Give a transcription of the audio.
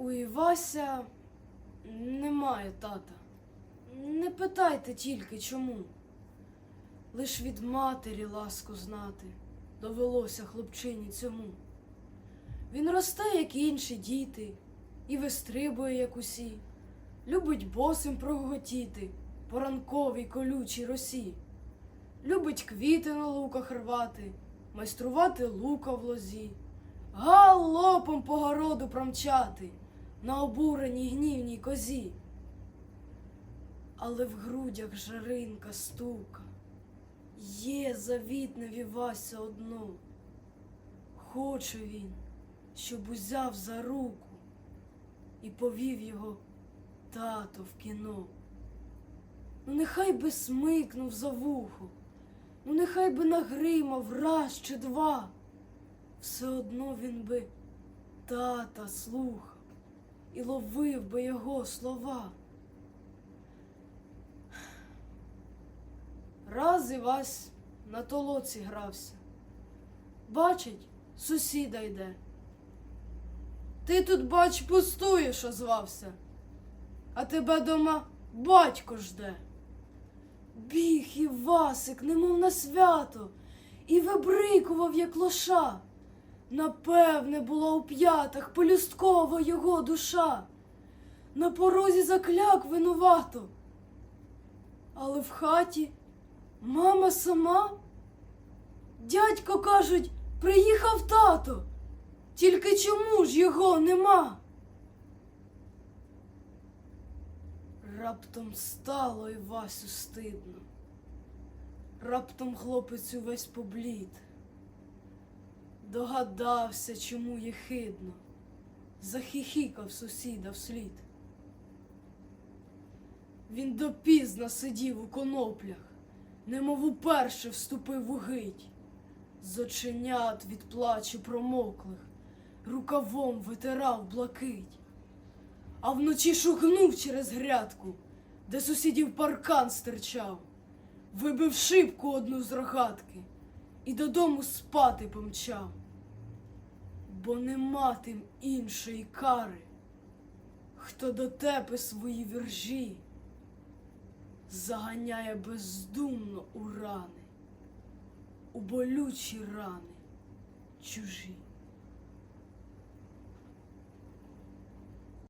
У Івася немає тата. Не питайте тільки чому. Лиш від матері ласку знати довелося хлопчині цьому. Він росте, як і інші діти, і вистрибує, як усі, любить босим проготіти по ранковій колючій росі, любить квіти на луках рвати, майструвати лука в лозі, галопом по городу промчати на обуреній гнівній козі. Але в грудях жаринка стука, є завітне вівася одно. Хоче він, щоб узяв за руку і повів його тато в кіно. Ну, нехай би смикнув за вухо, ну нехай би нагримав раз чи два. Все одно він би тата слухав і ловив би його слова. Раз Івась на толоці грався. Бачить, сусіда йде. Ти тут, бач, пустуєш, озвався, а тебе дома батько жде. Біг Івасик, немов на свято, і вибрикував, як лоша. Напевне, була у п'ятах полюсткова його душа. На порозі закляк винувато. Але в хаті мама сама. Дядько кажуть, приїхав тато. Тільки чому ж його нема? Раптом стало Івасю стидно. Раптом хлопець увесь поблід. Догадався, чому є хидно, захихікав сусіда вслід. Він допізно сидів у коноплях, немов уперше вступив у гить. З оченят від плачу промоклих, рукавом витирав блакить, а вночі шугнув через грядку, де сусідів паркан стирчав, вибив шибку одну з рогатки і додому спати помчав, бо нема тим іншої кари, хто до тебе свої віржі заганяє бездумно у рани, у болючі рани чужі.